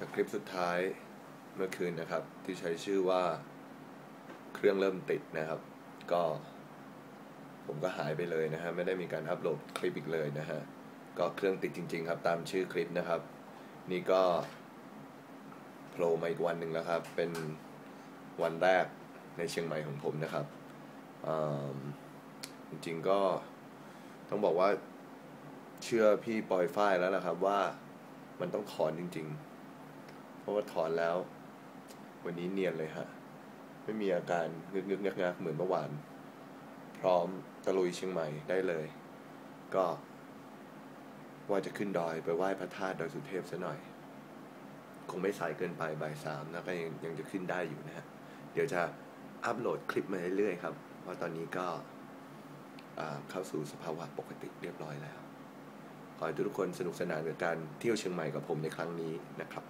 จากคลิปสุดท้ายเมื่อคืนนะครับ ที่ใช้ชื่อว่าเครื่องเริ่มติดนะครับ ก็ ผมก็หายไปเลยนะฮะไม่ได้มีการอัปโหลดคลิปอีกเลยนะฮะก็เครื่องติดจริง ๆ ครับ ตามชื่อคลิปนะครับ นี่ก็โผล่มาอีกวันหนึ่งแล้วครับ เป็นวันแรกในเชียงใหม่ของผมนะครับจริงๆก็ต้องบอกว่าเชื่อพี่ปอยฝ้ายแล้วนะครับว่ามันต้องถอนจริง ๆ ราะว่าถอนแล้ว วันนี้เนียนเลยฮะ ไม่มีอาการงึกงึกงักงักเหมือนเมื่อวาน พร้อมตะลุยเชียงใหม่ได้เลย ก็ว่าจะขึ้นดอยไปไหว้พระธาตุดอยสุเทพซะหน่อย คงไม่สายเกินไปบ่ายสามนะก็ยังยังจะขึ้นได้อยู่นะฮะ เดี๋ยวจะอัปโหลดคลิปมาเรื่อยๆครับ เพราะตอนนี้ก็เข้าสู่สภาวะปกติเรียบร้อยแล้ว ขอให้ทุกคนสนุกสนานกับการเที่ยวเชียงใหม่กับผมในครั้งนี้นะครับ